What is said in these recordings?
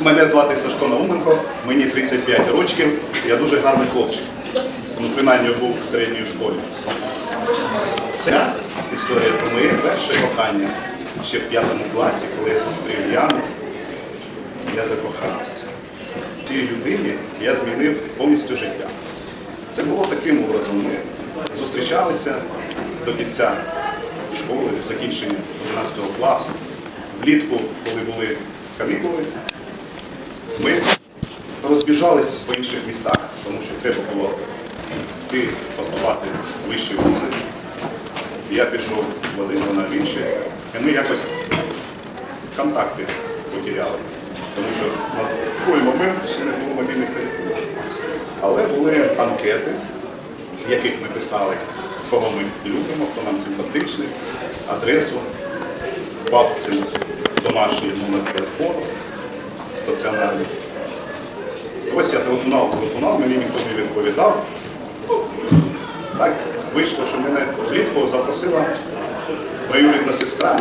Мене звати Сашко Науменко, мені 35 років, я дуже гарний хлопчик. Ну, принаймні був в середній школі. Ця історія про моє перше кохання ще в п'ятому класі, коли я зустрів Яну, я закохався. Цій людині я змінив повністю життя. Це було таким образом. Ми зустрічалися до кінця школи, закінчення 11 класу. Влітку, коли були канікули, ми розбіжались по інших містах, тому що треба було йти поступати в вищі вузи. Я пішов в один, вона в інший. І ми якось контакти потеряли. Тому що на той момент ще не було мобільних телефонів. Але були анкети, в яких ми писали, кого ми любимо, хто нам симпатичний, адресу, бабці, домашній номер телефону, стаціонарний. Ось я телефонував, телефонував, мені ніхто не відповідав. Ну, Так вийшло, що мене влітку запросила двоюрідна сестра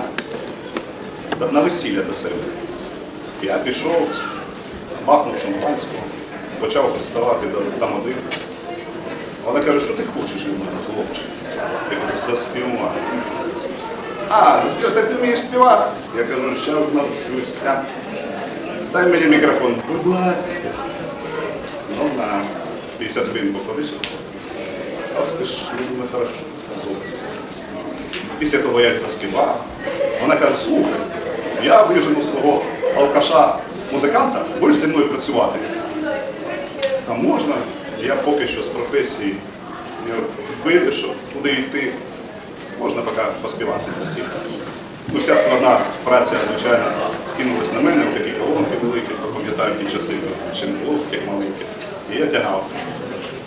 на весілля до себе. Я пішов, махнув шампанського, почав приставати там один. Вона каже, що ти хочеш від мене, хлопче? Я кажу, заспівати. А, заспівати, так ти вмієш співати? Я кажу, зараз навчуся. Дай мені мікрофон, будь ласка. Ну, на 50 гривень. Ах ти ж, ну, не хорошо. Після того, як заспівав, вона каже, слухай, я вижену свого алкаша музиканта, будеш зі мною працювати. Та можна, я поки що з професії вирішив, куди йти. Можна поки поспівати. Ну, вся складна праця, звичайно, скинулась на мене, такі колонки великі, пам'ятаю ті часи, було таких маленьких. І я тягав.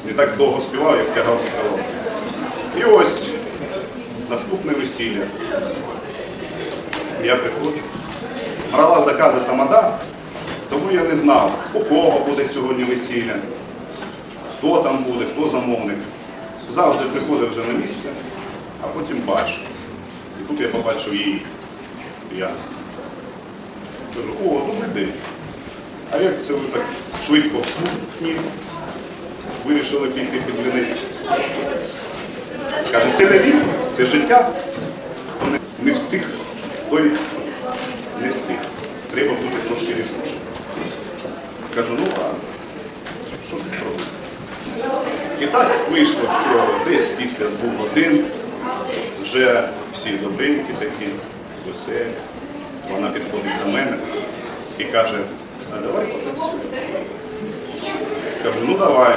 Не так довго співав, як тягав ці колонки. І ось наступне весілля. Я приходжу. Брала закази тамада, тому я не знав, у кого буде сьогодні весілля, хто там буде, хто замовник. Завжди приходив вже на місце, а потім бачу. І тут я побачив її. Я кажу, о, добрий день. А як це ви так швидко сутні вирішили піти під вінець? Каже, це не він, це життя. Хто не, встиг, той не встиг. Треба бути трошки рішучим. Кажу, ну ладно, що ж тут робити? І так вийшло, що десь після двох годин вже всі добренькі такі, веселі. Вона підходить до мене і каже, а давай потанцюємо. Кажу, ну давай.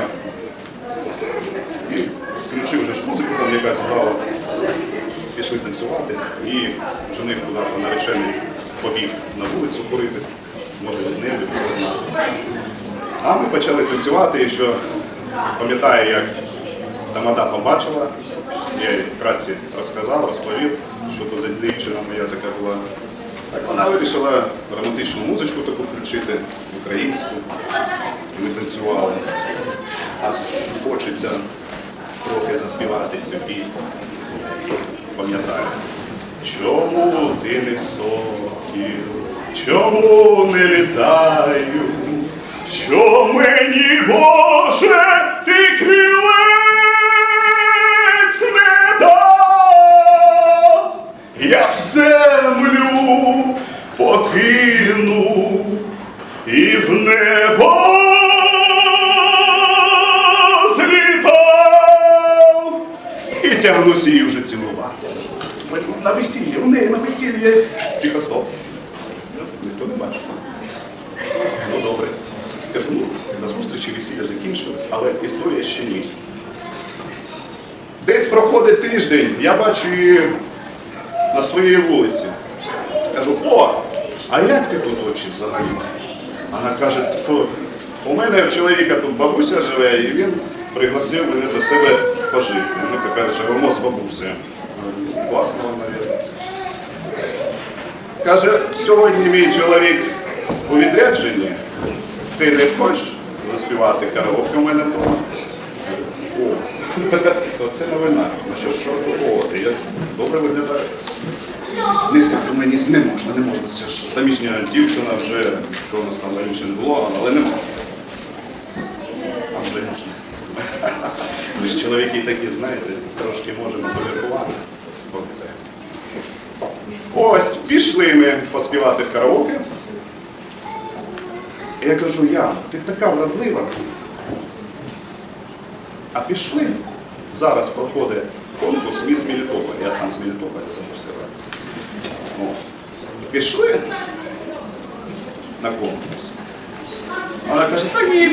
І включив вже ж музику, там якась грала. Пішли танцювати і жених куди наречений побіг на вулицю курити, може не знаю. А ми почали танцювати, і що пам'ятаю, як Тамада побачила, я їй вкратці розказав, розповів, що то за дівчина моя така була. Так вона вирішила романтичну музичку таку включити, українську, і ми танцювали. А хочеться трохи заспівати цю пісню. Пам'ятаю. Чому ти не сокіл, чому не літаю? Що мені, Боже, ти крилець не дав? Я б і в небо злітав. І тягнусь її вже цілувати. На весілля, у неї на весілля. Тихо, стоп. Ніхто не бачив. Ну добре. Кажу, ну, на зустрічі весілля закінчилось, але історія ще ні. Десь проходить тиждень, я бачу її на своїй вулиці. Кажу, о, а як ти тут взагалі? Вона каже, у мене в чоловіка тут бабуся живе, і він пригласив мене до себе пожити. Ми тепер живемо з бабусею. Класно, мабуть. Каже, сьогодні мій чоловік у відрядженні, ти не хочеш заспівати караоке у мене вдома? О, це новина. Ну що ж, що, о, ти добре виглядає. Не знаю, мені не можна, не можна. Це ж самішня дівчина вже, що у нас там раніше не було, але не можна. А вже. Ми ж чоловіки такі, знаєте, трошки можемо поміркувати про це. Ось, пішли ми поспівати в караоке. Я кажу, я, ти така вродлива. А пішли. Зараз проходить конкурс міс Мелітополя. Я сам з Мелітополя, це можу сказати. О. Пішли на конкурс. Вона каже, та ні,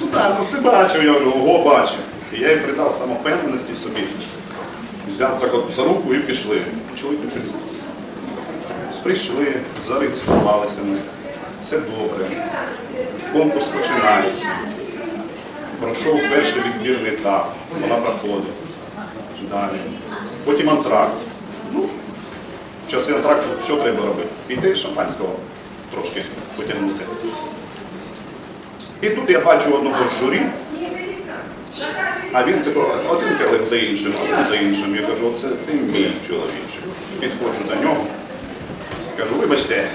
ну так, ну ти бачив, я говорю, ого, бачив. І я їй придав самопевненості в собі. Взяв так от за руку і пішли. Чоловік нічого. Прийшли, зареєструвалися ми. Все добре. Конкурс починається. Пройшов перший відбірний етап, вона проходить. Далі. Потім антракт. Часи антракту що треба робити? Піти шампанського трошки потягнути. І тут я бачу одного з журі, а він тако, один келих за іншим, один за іншим. Я кажу, оце ти мій чоловіче. Підходжу до нього. Кажу, вибачте,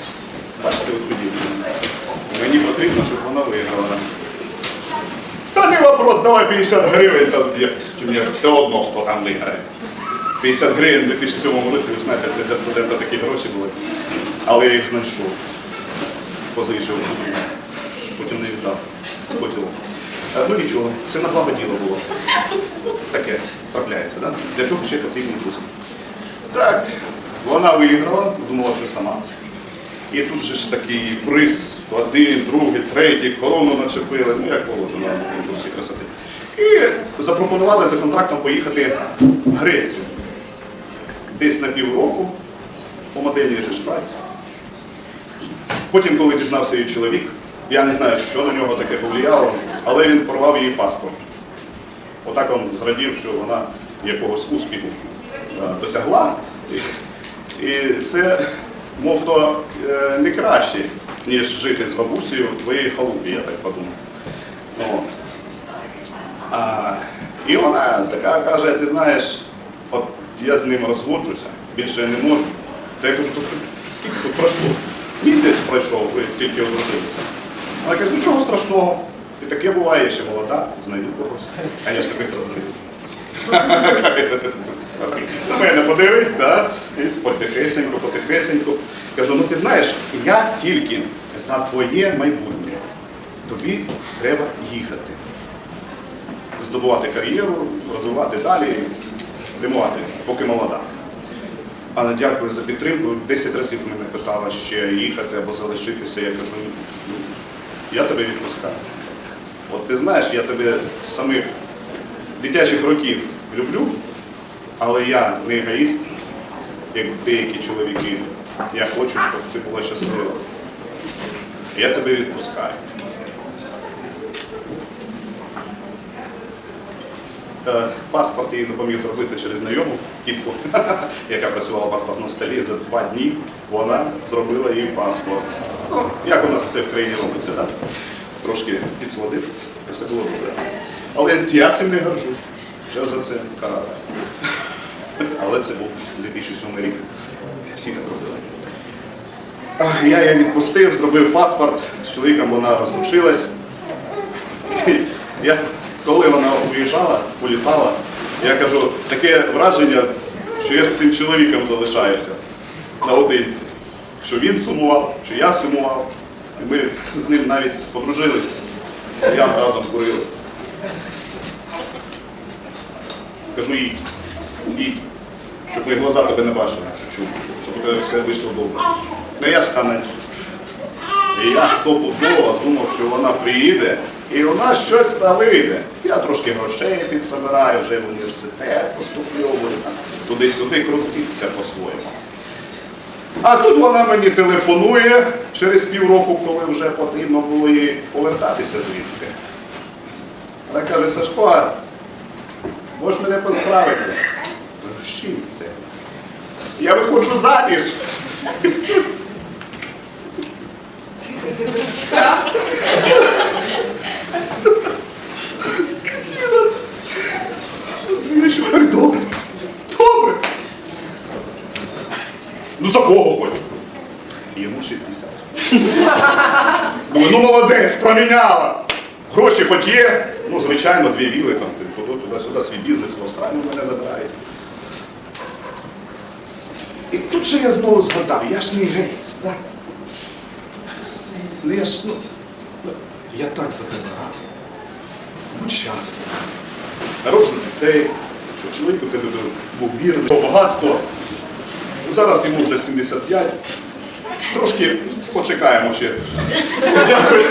бачите оцю дівчину. Мені потрібно, щоб вона виграла. Та не вопрос, давай 50 гривень, там все одно, хто там виграє. 50 гривень у 2007 році, ви знаєте, це для студента такі гроші були. Але я їх знайшов. Позичив. Потім не віддав. Потім. Е, Ну нічого, це на благо діло було. Таке трапляється, да? Для чого ще потрібні друзі? Так, вона виграла, думала, що сама. І тут же ж такий приз, один, другий, третій, корону начепили, ну як положено на конкурсі красоти. І запропонували за контрактом поїхати в Грецію. Десь на півроку по модельній же ж праці. Потім, коли дізнався її чоловік, я не знаю, що на нього таке повлияло, але він порвав її паспорт. Отак він зрадів, що вона якогось успіху е, досягла. І, це, мов то, е, не краще, ніж жити з бабусею в твоїй халупі, я так подумав. О. А, і вона така каже, ти знаєш, от я з ним розходжуся, більше я не можу. Та я кажу, то скільки тут пройшло? Місяць пройшов, тільки одружилися. Вона каже, нічого страшного. І таке буває, я ще молода, знайду когось. Звісно, швидко знайду. На мене подивись, так? Потихесенько, потихесенько. Кажу, ну ти знаєш, я тільки за твоє майбутнє. Тобі треба їхати. Здобувати кар'єру, розвивати далі, прямувати, поки молода. Але дякую за підтримку. Десять разів мене питала ще їхати або залишитися. Я кажу, «Ну, я тебе відпускаю. От ти знаєш, я тебе самих дитячих років люблю, але я не егоїст, як деякі чоловіки. Я хочу, щоб ти була щаслива. Я тебе відпускаю. Паспорт їй допоміг зробити через знайому тітку, яка працювала в паспортному столі за два дні. Вона зробила їй паспорт. Ну, як у нас це в країні робиться, так? Трошки підсводив, і все було добре. Але я цим не горжусь. Що за це караю. Але це був 2007 рік. Всі так робили. Я її відпустив, зробив паспорт. З чоловіком вона розлучилась. Я, коли вона уїжджала, політала, я кажу, таке враження, що я з цим чоловіком залишаюся наодинці. Що він сумував, що я сумував. І ми з ним навіть подружились. Я разом курили. Кажу, їдь, їдь, щоб мої глаза тебе не бачили, що чув, щоб тебе все вийшло добре. Ну я ж там і я стопудово думав, що вона приїде і у нас щось там вийде. Я трошки грошей підсобираю, вже в університет поступльовую, туди-сюди крутиться по-своєму. А тут вона мені телефонує через півроку, коли вже потрібно було їй повертатися звідти. Вона каже, Сашко, можеш мене позбавити? Це? Я виходжу заміж. Я що говорю, добре, добре. Ну ну молодець, проміняла. Гроші хоч є, ну звичайно, дві віли, там, туди, туди-сюди, свій бізнес в Австралію мене забирають. І тут же я знову згадав, я ж не гейс, так? Ну я ж, ну, ну, я так за тебе радий. Будь щасливий. Хороших дітей, щоб чоловік у тебе був вірний. Багатство. Зараз йому вже 75. Трошки Poczekałem o się. Dziękuję.